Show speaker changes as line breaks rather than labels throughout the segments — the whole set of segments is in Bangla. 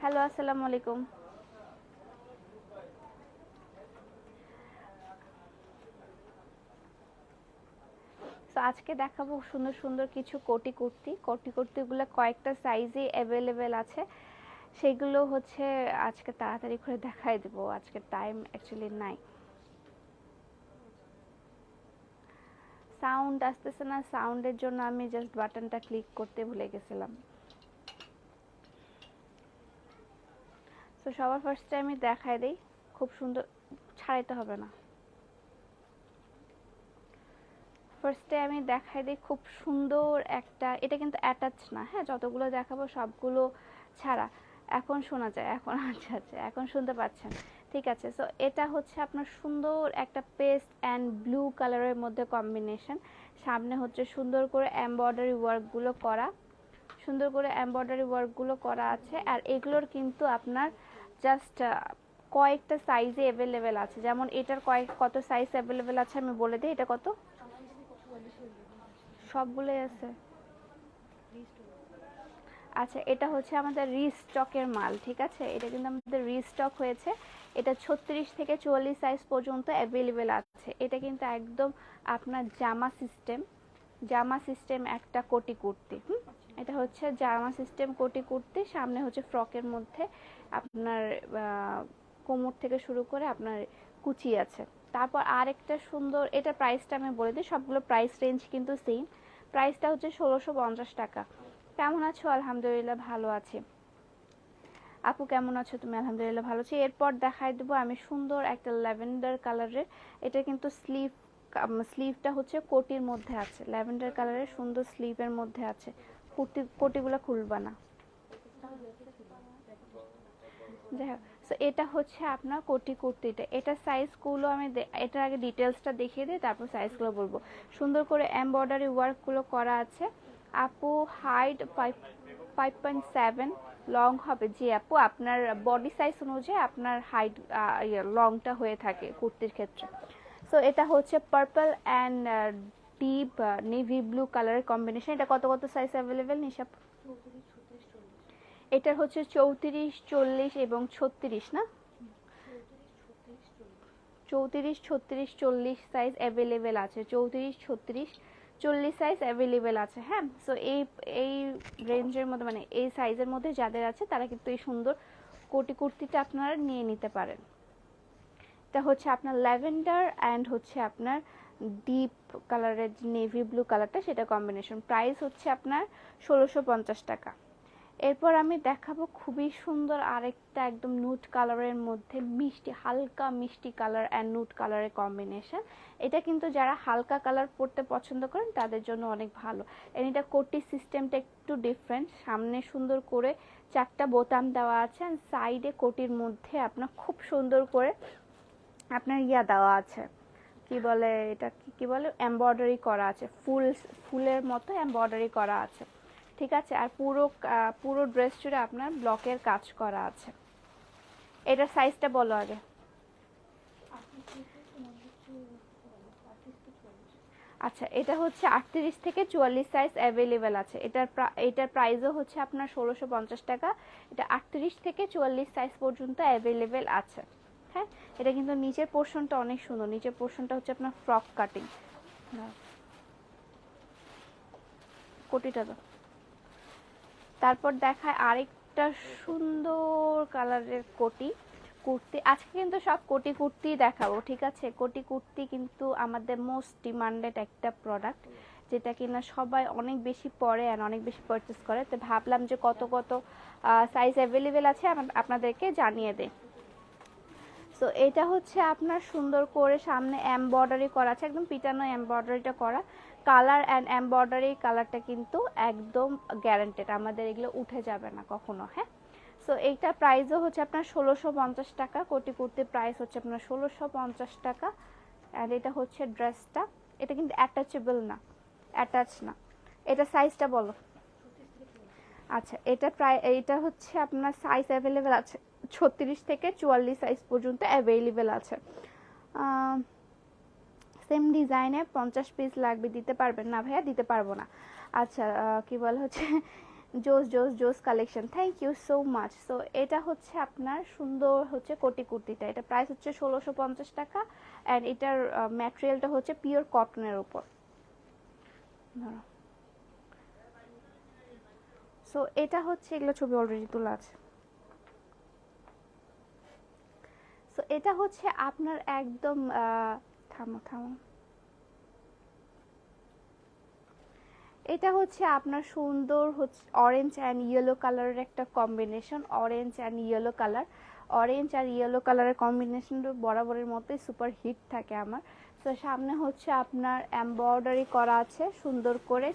হ্যালো, আসসালামু আলাইকুম। তো আজকে দেখাবো সুন্দর সুন্দর কিছু কোটি কুর্তি। কোটি কুর্তিগুলো কয়েকটা সাইজে অ্যাভেলেবেল আছে। সেগুলো হচ্ছে আজকে তাড়াতাড়ি করে দেখাই দেবো। আজকে টাইম অ্যাকচুয়ালি নাই। সাউন্ড আসতেছে না। সাউন্ডের জন্য আমি জাস্ট বাটনটা ক্লিক করতে ভুলে গেছিলাম। তো সবার ফার্স্টে আমি দেখাই দেই, খুব সুন্দর, ছাড়াইতে হবে না। ফার্স্টে আমি দেখাই দিই খুব সুন্দর একটা, এটা কিন্তু অ্যাটাচ না হ্যাঁ যতগুলো দেখাবো সবগুলো ছাড়া। এখন শোনা যায়, এখন আচ্ছা আচ্ছা এখন শুনতে পাচ্ছেন। ঠিক আছে সো এটা হচ্ছে আপনার সুন্দর একটা পেস্ট অ্যান্ড ব্লু কালারের মধ্যে কম্বিনেশন সামনে হচ্ছে সুন্দর করে এমব্রয়ডারি ওয়ার্কগুলো করা। সুন্দর করে এমব্রয়ডারি ওয়ার্কগুলো করা আছে, আর এগুলোর কিন্তু আপনার জাস্ট কয়েকটা সাইজে অ্যাভেলেবেল আছে। যেমন এটার কয়েক, কত সাইজ অ্যাভেলেবেল আছে আমি বলে দিই, এটা কত? সবগুলোই আছে। আচ্ছা এটা হচ্ছে আমাদের রিস্টকের মাল, ঠিক আছে? এটা কিন্তু আমাদের রিস্টক হয়েছে। এটা ছত্রিশ থেকে চুয়াল্লিশ সাইজ পর্যন্ত অ্যাভেলেবেল আছে। এটা কিন্তু একদম আপনার জামা সিস্টেম জামা সিস্টেম একটা কোটি কুর্তি হুম? হচ্ছে জামা সিস্টেম কোটি কুর্তি, সামনে হচ্ছে ফ্রকের মধ্যে আপনার কোমর থেকে শুরু করে আপনার কুচি আছে। তারপর আরেকটা সুন্দর, এটা প্রাইসটা আমি বলে দিই, সবগুলো প্রাইস রেঞ্জ কিন্তু সেম প্রাইসটা হচ্ছে ষোলোশো পঞ্চাশ টাকা। কেমন আছো? আলহামদুলিল্লাহ ভালো আছে। আপু, কেমন আছো? তুমি আলহামদুলিল্লাহ ভালো আছি। এরপর দেখাই দেবো আমি সুন্দর একটা ল্যাভেন্ডার কালারের এটা কিন্তু স্লিভ স্লিভটা হচ্ছে কোটির মধ্যে আছে। ল্যাভেন্ডার কালারের সুন্দর স্লিভের মধ্যে আছে। কুর্তি, কোটিগুলো খুলবা না। যাই হোক সো এটা হচ্ছে আপনার কোটি কুর্তিটা। এটা সাইজগুলো আমি এটার আগে ডিটেলসটা দেখিয়ে দিই, তারপর সাইজগুলো বলব। সুন্দর করে এমব্রয়ডারি ওয়ার্কগুলো করা আছে। আপু height five five point seven long হবে। জি আপু, আপনার বডি সাইজ অনুযায়ী আপনার হাইট লংটা হয়ে থাকে কুর্তির ক্ষেত্রে। সো এটা হচ্ছে purple and deep navy blue কালারের কম্বিনেশন এটা কত কত সাইজ অ্যাভেলেবেল নিশাপ? এটার হচ্ছে চৌত্রিশ, চল্লিশ এবং ছত্রিশ, না? চৌত্রিশ, ছত্রিশ, চল্লিশ সাইজ অ্যাভেলেবেল আছে। চৌত্রিশ, ছত্রিশ, চল্লিশ সাইজ অ্যাভেলেবেল আছে হ্যাঁ? সো এই এই রেঞ্জের মধ্যে মানে এই সাইজের মধ্যে যাদের আছে, তারা কিন্তু এই সুন্দর কোটি কুর্তিটা আপনারা নিয়ে নিতে পারেন। এটা হচ্ছে আপনার ল্যাভেন্ডার অ্যান্ড হচ্ছে আপনার ডিপ কালারের যে নেভি ব্লু কালারটা সেটা কম্বিনেশন প্রাইস হচ্ছে আপনার ষোলোশো পঞ্চাশ টাকা। এরপর আমি দেখাবো খুবই সুন্দর আরেকটা একদম নুট কালারের মধ্যে মিষ্টি, হালকা মিষ্টি কালার অ্যান্ড নুট কালারের কম্বিনেশন এটা কিন্তু যারা হালকা কালার পরতে পছন্দ করেন, তাদের জন্য অনেক ভালো। এটা কোটি সিস্টেমটা একটু ডিফারেন্ট সামনে সুন্দর করে চারটা বোতাম দেওয়া আছে অ্যান্ড সাইডে কোটির মধ্যে আপনার খুব সুন্দর করে আপনার ইয়া দেওয়া আছে। কি বলে এটা কি বলে? এমব্রয়ডারি করা আছে। ফুল, ফুলের মতো এমব্রয়ডারি করা আছে। ঠিক আছে? আর পুরো পুরো ড্রেস জুড়ে আপনার ব্লকের কাজ করা আছে। এটার সাইজটা বলো আগে। আচ্ছা এটা হচ্ছে আটত্রিশ থেকে চুয়াল্লিশ সাইজ অ্যাভেলেবেল আছে। এটার এটার প্রাইসও হচ্ছে আপনার ষোলোশো পঞ্চাশ টাকা। এটা আটত্রিশ থেকে চুয়াল্লিশ সাইজ পর্যন্ত অ্যাভেলেবেল আছে। হ্যাঁ এটা কিন্তু নিচের পোর্শনটা অনেক সুন্দর। নিচের পোর্শনটা হচ্ছে আপনার ফ্রক কাটিং কোটিটা তো তারপর দেখায় আরেকটা সুন্দর কালারের কোটি। কুর্তি, আজকে কিন্তু সব কোটি কুর্তি দেখাবো, ঠিক আছে? কোটি কুর্তি কিন্তু আমাদের মোস্ট ডিমান্ডেড একটা প্রোডাক্ট যেটা কিনা সবাই অনেক বেশি পরে আর অনেক বেশি পারচেস করে। তো ভাবলাম যে কত কত সাইজ অ্যাভেলেবেল আছে আপনাদেরকে জানিয়ে দেয় সো এটা হচ্ছে আপনার সুন্দর করে সামনে এমব্রয়ডারি করা আছে, একদম পিটানো এমব্রয়ডারিটা করা। কালার অ্যান্ড এমব্রয়ডারি কালারটা কিন্তু একদম গ্যারান্টেড আমাদের এগুলো উঠে যাবে না কখনো হ্যাঁ? সো এইটা প্রাইসও হচ্ছে আপনার ষোলোশো পঞ্চাশ টাকা কোটি কুর্তির প্রাইস হচ্ছে আপনার ষোলোশো পঞ্চাশ টাকা। অ্যান্ড এটা হচ্ছে ড্রেসটা এটা কিন্তু অ্যাটাচেবল না অ্যাটাচ না। এটা সাইজটা বলো। আচ্ছা এটা প্রায় এটা হচ্ছে আপনার সাইজ অ্যাভেলেবেল আছে। ছত্রিশ থেকে চুয়াল্লিশ সাইজ পর্যন্ত অ্যাভেলেবেল আছে। সেম ডিজাইনে পঞ্চাশ পিস লাগবে, দিতে পারবেন না ভাইয়া, দিতে পারব না। আচ্ছা কি বলে হচ্ছে? জোস জোস জোস collection thank you so much so এটা হচ্ছে আপনার সুন্দর হচ্ছে কোটি কুর্তিটা। এটা প্রাইস হচ্ছে ষোলোশো পঞ্চাশ টাকা অ্যান্ড এটার ম্যাটেরিয়ালটা হচ্ছে পিওর কটনের উপর। সো এটা হচ্ছে এগুলো ছবি অলরেডি তোলা আছে। সো এটা হচ্ছে আপনার একদম থামো থামো। এটা হচ্ছে আপনার সুন্দর হচ্ছে অরেঞ্জ অ্যান্ড ইয়েলো কালারের একটা combination orange and yellow colour orange R yellow কালারের কম্বিনেশনটা বরাবরের মতোই সুপার হিট থাকে আমার। তো সামনে হচ্ছে আপনার এমব্রয়ডারি করা আছে সুন্দর করে।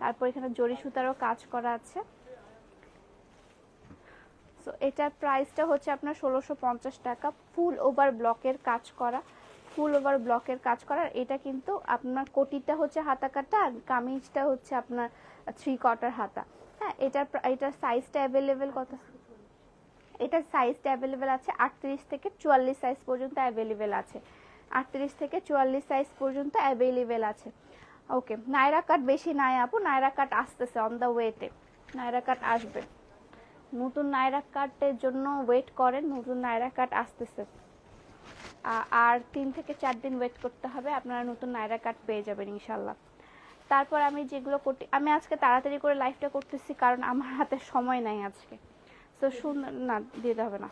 তারপর এখানে জরি সুতারও কাজ করা আছে। সো এটার প্রাইসটা হচ্ছে আপনার ষোলোশো পঞ্চাশ টাকা ফুল ওভার ব্লকের কাজ করা ফুল ওভার ব্লকের কাজ করা। এটা কিন্তু আপনার কোটিটা হচ্ছে হাতা কাটা আর কামিজটা হচ্ছে আপনার থ্রি কটার হাতা। হ্যাঁ এটার এটার সাইজটা অ্যাভেলেবেল কত? এটার সাইজটা অ্যাভেলেবেল আছে আটত্রিশ থেকে চুয়াল্লিশ সাইজ পর্যন্ত অ্যাভেলেবেল আছে। আটত্রিশ থেকে চুয়াল্লিশ সাইজ পর্যন্ত অ্যাভেলেবেল আছে। ওকে নায়রা কাট বেশি নাই আপু নায়রা কাট আসতেছে অন দ্য ওয়েতে নায়রা কাট আসবে। নতুন নায়রা কাটের জন্য ওয়েট করেন, নতুন নায়রা কাট আসতেছে। আর তিন থেকে চার দিন ওয়েট করতে হবে, আপনারা নতুন নায়রা কাট পেয়ে যাবেন ইনশাল্লাহ তারপর আমি যেগুলো করতে, আমি আজকে তাড়াতাড়ি করে লাইফটা করতেছি, কারণ আমার হাতে সময় নাই আজকে। তো সুন্দর না, দিতে হবে না।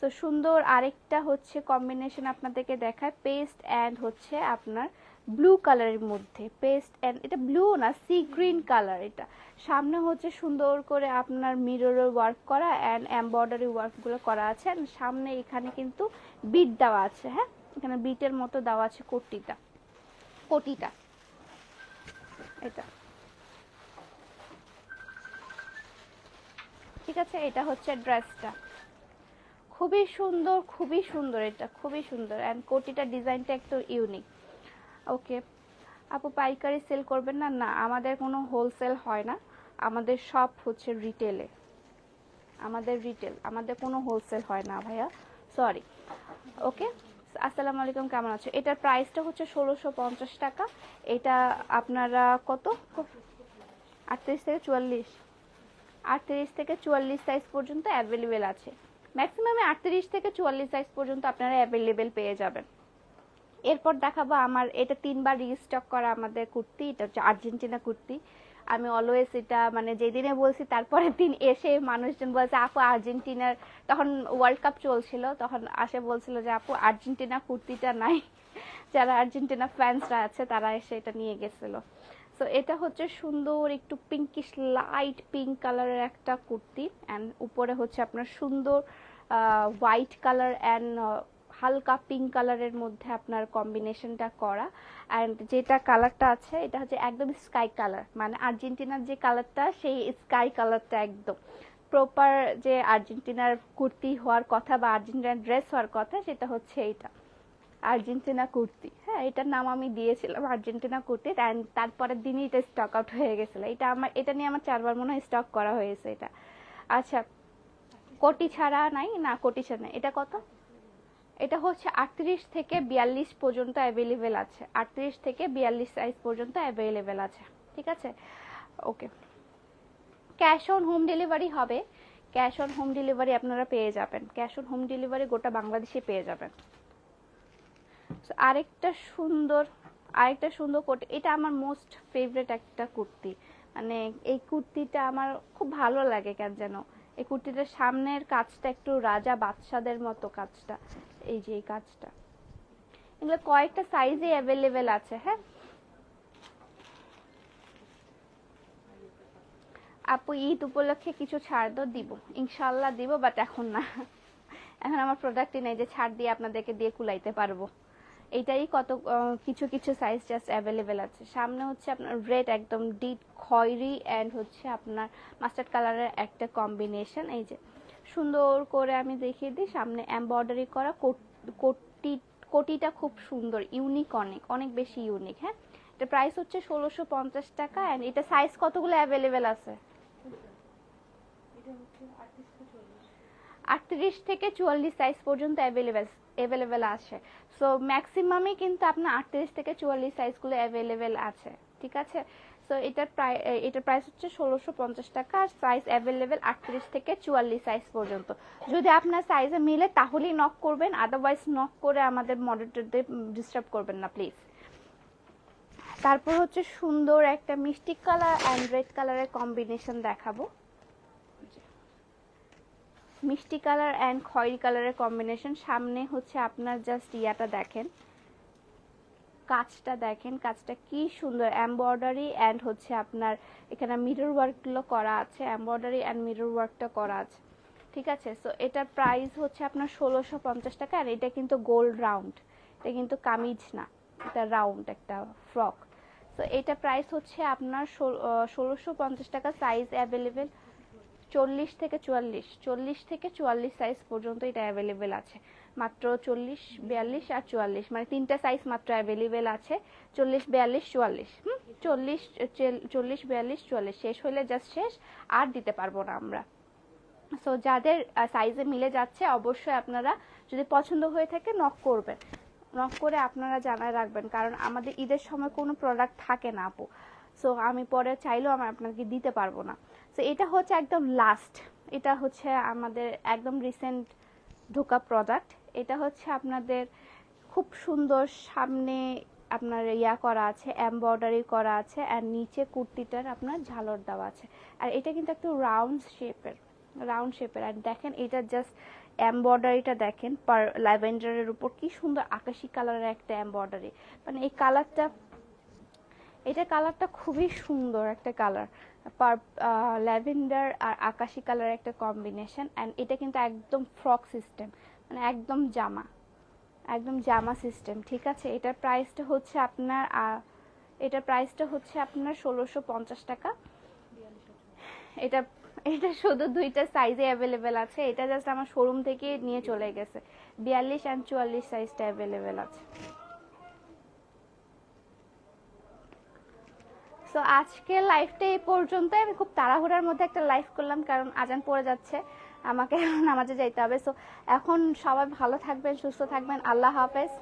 তো সুন্দর আরেকটা হচ্ছে কম্বিনেশন আপনাদেরকে দেখায় পেস্ট অ্যান্ড হচ্ছে আপনার ব্লু কালারের মধ্যে পেস্ট অ্যান্ড এটা ব্লু না সি গ্রিন কালার এটা। সামনে হচ্ছে সুন্দর করে আপনার মিররের ওয়ার্ক করা অ্যান্ড এমব্রয়ডারি ওয়ার্কগুলো করা আছে। And সামনে এখানে কিন্তু বিট দেওয়া আছে হ্যাঁ? এখানে বিটের মতো দেওয়া আছে কোটিটা কোটিটা এটা। ঠিক আছে, এটা হচ্ছে ড্রেসটা। খুবই সুন্দর খুবই সুন্দর এটা, খুবই সুন্দর। অ্যান্ড কোটিটা ডিজাইনটা একটু ইউনিক ওকে। আপু, পাইকারি সেল করবেন না? না, আমাদের কোনো হোলসেল হয় না। আমাদের সব হচ্ছে রিটেলে আমাদের রিটেল আমাদের কোনো হোলসেল হয় না ভাইয়া। Sorry okay? আসসালামু আলাইকুম, কেমন আছো? এটার প্রাইসটা হচ্ছে ষোলোশো পঞ্চাশ টাকা। এটা আপনারা কত? আটত্রিশ থেকে চুয়াল্লিশ। আটত্রিশ থেকে চুয়াল্লিশ সাইজ পর্যন্ত অ্যাভেলেবেল আছে। ম্যাক্সিমাম আটত্রিশ থেকে চুয়াল্লিশ সাইজ পর্যন্ত আপনারা অ্যাভেলেবেল পেয়ে যাবেন। এরপর দেখাবো আমার, এটা তিনবার রিস্টক করা আমাদের কুর্তি, এটা হচ্ছে আর্জেন্টিনা কুর্তি। আমি অলওয়েজ এটা মানে যেদিনে বলছি তারপরের দিন এসে মানুষজন বলছে, আপু, আর্জেন্টিনার তখন ওয়ার্ল্ড কাপ চলছিল, তখন আসে বলছিল যে, আপু, আর্জেন্টিনা কুর্তিটা নাই। যারা আর্জেন্টিনা ফ্যান্সরা আছে, তারা এসে এটা নিয়ে গেছিল। সো এটা হচ্ছে সুন্দর একটু পিঙ্কিশ লাইট পিঙ্ক কালারের একটা কুর্তি অ্যান্ড উপরে হচ্ছে আপনার সুন্দর হোয়াইট কালার অ্যান্ড হালকা পিঙ্ক কালারের মধ্যে আপনার কম্বিনেশনটা করা। অ্যান্ড যেটা কালারটা আছে, এটা হচ্ছে একদম স্কাই কালার মানে আর্জেন্টিনার যে কালারটা সেই স্কাই কালারটা একদম। প্রপার যে আর্জেন্টিনার কুর্তি হওয়ার কথা বা আর্জেন্টিনার ড্রেস হওয়ার কথা, সেটা হচ্ছে এইটা। আর্জেন্টিনা কুর্তি। হ্যাঁ এটার নাম আমি দিয়েছিলাম, আর্জেন্টিনা কুর্তি অ্যান্ড তারপরের দিনই এটা স্টক আউট হয়ে গেছিল। এটা আমার, এটা নিয়ে আমার চারবার মনে হয় স্টক করা হয়েছে এটা। আচ্ছা কোটি ছাড়া নাই, না, কোটি ছাড়া নাই। এটা কত? এটা হচ্ছে আটত্রিশ থেকে বিয়াল্লিশ পর্যন্ত অ্যাভেলেবেল আছে। আটত্রিশ থেকে বিয়াল্লিশ সাইজ পর্যন্ত অ্যাভেলেবেল আছে। ঠিক আছে? Okay cash on home delivery হবে। ক্যাশ অন হোম ডেলিভারি আপনারা পেয়ে যাবেন। ক্যাশ অন হোম ডেলিভারি গোটা বাংলাদেশে পেয়ে যাবেন। আরেকটা সুন্দর আরেকটা সুন্দর কোটি এটা আমার মোস্ট ফেভারিট একটা কুর্তি। মানে এই কুর্তিটা আমার খুব ভালো লাগে কেন যেন? এই কুর্তিটার সামনের কাজটা একটু রাজা বাদশাদের মতো কাজটা। এই যে এই কাজটা। এগুলো কয়েকটা সাইজে অ্যাভেলেবেল আছে হ্যাঁ? আপু, ঈদ উপলক্ষে কিছু ছাড় তো দিব। ইনশাল্লাহ দিব বাট এখন না। এখন আমার প্রোডাক্টই নেই যে ছাড় দিয়ে আপনাদেরকে দিয়ে কুলাইতে পারব। এইটাই কত কিছু কিছু সাইজ জাস্ট অ্যাভেলেবেল আছে। সামনে হচ্ছে আপনার রেড একদম ডিপ খয়রি অ্যান্ড হচ্ছে আপনার মাস্টার্ড কালারের একটা কম্বিনেশন এই যে। সুন্দর করে আমি দেখিয়ে দিই। সামনে এমব্রয়ডারি করা কোটি, কোটিটা খুব সুন্দর ইউনিক অনেক অনেক বেশি ইউনিক হ্যাঁ? এটা প্রাইস হচ্ছে ষোলোশো পঞ্চাশ টাকা অ্যান্ড এটা সাইজ কতগুলো অ্যাভেলেবেল আছে? আটত্রিশ থেকে চুয়াল্লিশ সাইজ পর্যন্ত অ্যাভেলেবেল অ্যাভেলেবেল আছে। সো ম্যাক্সিমামই কিন্তু আপনার আটত্রিশ থেকে চুয়াল্লিশ সাইজগুলো অ্যাভেলেবেল আছে, ঠিক আছে? সো এটার প্রাই এটার প্রাইস হচ্ছে ষোলোশো পঞ্চাশ টাকা আর সাইজ অ্যাভেলেবেল আটত্রিশ থেকে চুয়াল্লিশ সাইজ পর্যন্ত। যদি আপনার সাইজে মিলে, তাহলেই নক করবেন আদারওয়াইজ নক করে আমাদের মডেলটাতে ডিস্টার্ব করবেন না প্লিজ তারপর হচ্ছে সুন্দর একটা মিষ্টি কালার অ্যান্ড রেড কালারের কম্বিনেশন দেখাবো। মিষ্টি কালার অ্যান্ড খয়েরি কালারের কম্বিনেশন সামনে হচ্ছে আপনার জাস্ট ইয়াটা দেখেন। কাজটা দেখেন, কাজটা কি সুন্দর। এমব্রয়ডারি অ্যান্ড হচ্ছে আপনার এখানে মিরর ওয়ার্কগুলো করা আছে এমব্রয়ডারি অ্যান্ড মিরর ওয়ার্কটা করা আছে। ঠিক আছে? সো এটার প্রাইস হচ্ছে আপনার ষোলোশো পঞ্চাশ টাকা আর এটা কিন্তু গোল্ড রাউন্ড এটা কিন্তু কামিজ না, এটা রাউন্ড একটা ফ্রক তো এটা প্রাইস হচ্ছে আপনার ষোলোশো পঞ্চাশ টাকা সাইজ অ্যাভেলেবেল চল্লিশ থেকে চুয়াল্লিশ, চল্লিশ থেকে চুয়াল্লিশ সাইজ পর্যন্ত এটা অ্যাভেলেবেল আছে। মাত্র চল্লিশ, বিয়াল্লিশ আর চুয়াল্লিশ মানে তিনটা সাইজ মাত্র অ্যাভেলেবেল আছে। চল্লিশ, বিয়াল্লিশ, চুয়াল্লিশ, হুম? চল্লিশ চেল- চল্লিশ, বিয়াল্লিশ, চুয়াল্লিশ, শেষ হলে জাস্ট শেষ, আর দিতে পারব না আমরা। সো যাদের সাইজে মিলে যাচ্ছে, অবশ্যই আপনারা যদি পছন্দ হয়ে থাকে নক করবেন। নক করে আপনারা জানায় রাখবেন, কারণ আমাদের ঈদের সময় কোনো প্রোডাক্ট থাকে না আপু। সো আমি পরে চাইলেও আমি আপনাকে দিতে পারব না। সো এটা হচ্ছে একদম লাস্ট এটা হচ্ছে আমাদের একদম রিসেন্ট ঢোকা প্রোডাক্ট এটা হচ্ছে আপনাদের খুব সুন্দর সামনে আপনার ইয়া করা আছে এমব্রয়ডারি করা আছে আর নিচে কুর্তিটার আপনার ঝালর দেওয়া আছে। আর এটা কিন্তু একটু রাউন্ড শেপের রাউন্ড শেপের আর দেখেন, এটা জাস্ট এমব্রয়ডারিটা দেখেন পার ল্যাভেন্ডারের উপর। কি সুন্দর আকাশি কালারের একটা এমব্রয়ডারি মানে এই কালারটা এটা কালারটা খুবই সুন্দর একটা কালার। পার ল্যাভেন্ডার আর আকাশি কালারের একটা কম্বিনেশন অ্যান্ড এটা কিন্তু একদম ফ্রক সিস্টেম মানে একদম জামা একদম জামা সিস্টেম, ঠিক আছে? এটার প্রাইসটা হচ্ছে আপনার এটার প্রাইসটা হচ্ছে আপনার ষোলোশো পঞ্চাশ টাকা। এটা এটা শুধু দুইটা সাইজে অ্যাভেলেবেল আছে। এটা জাস্ট আমার শোরুম থেকে নিয়ে চলে গেছে। বিয়াল্লিশ অ্যান্ড চুয়াল্লিশ সাইজটা অ্যাভেলেবেল আছে। সো আজকে লাইফটা এই পর্যন্তই। আমি খুব তাড়াহুড়ার মধ্যে একটা লাইফ করলাম, কারণ আজান পড়ে যাচ্ছে। আমাকে নামাজে যাইতে হবে। সো এখন সবাই ভালো থাকবেন, সুস্থ থাকবেন। আল্লাহ হাফেজ।